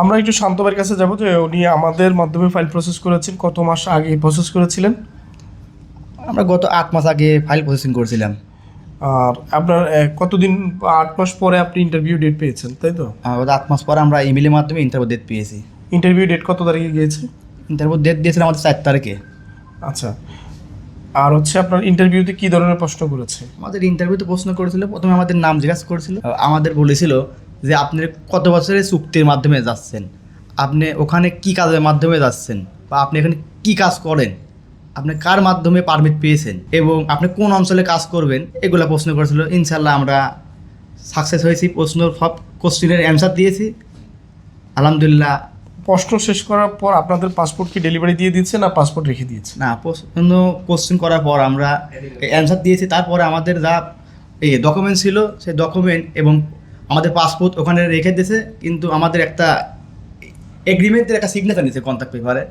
আমরা একটু শান্তবের কাছে যাব যে উনি আমাদের মাধ্যমে ফাইল প্রসেস করেছেন কত মাস আগে প্রসেস করেছিলেন? আমরা গত আট মাস আগে ফাইল প্রসেসিং করেছিলাম। আর আপনার কতদিন আট মাস পরে আপনি ইন্টারভিউ ডেট পেয়েছেন তাই তো? আট মাস পরে আমরা ইমেলের মাধ্যমে ইন্টারভিউ ডেট পেয়েছি। ইন্টারভিউ ডেট কত তারিখে গিয়েছে? ইন্টারভিউ ডেট দিয়েছিলাম আমাদের চার তারিখে। আচ্ছা। আর হচ্ছে আপনার ইন্টারভিউতে কি ধরনের প্রশ্ন করেছে? আমাদের ইন্টারভিউতে প্রশ্ন করেছিল প্রথমে আমাদের নাম জিজ্ঞাসা করেছিল। আমাদের বলেছিল যে আপনি কত বছরের চুক্তির মাধ্যমে যাচ্ছেন? আপনি ওখানে কি কাজের মাধ্যমে যাচ্ছেন? বা আপনি এখানে কি কাজ করেন? আপনি কার মাধ্যমে পারমিট পেয়েছেন? এবং আপনি কোন অঞ্চলে কাজ করবেন? এগুলো প্রশ্ন করেছিল। ইনশাল্লাহ আমরা সাকসেস হয়েছি। প্রশ্ন সব কোশ্চেনের অ্যান্সার দিয়েছি। আলহামদুলিল্লাহ। প্রশ্ন শেষ করার পর আপনাদের পাসপোর্ট কি ডেলিভারি দিয়ে দিচ্ছে না পাসপোর্ট রেখে দিয়েছে না প্রশ্ন কোশ্চেন করার পর আমরা অ্যান্সার দিয়েছি। তারপরে আমাদের যা এই ডকুমেন্ট ছিল সেই ডকুমেন্ট এবং আমাদের পাসপোর্ট ওখানে রেখে দিয়েছে কিন্তু আমাদের একটা এগ্রিমেন্টের একটা সিগনেচার নিয়েছে কন্ট্যাক্ট পেপারে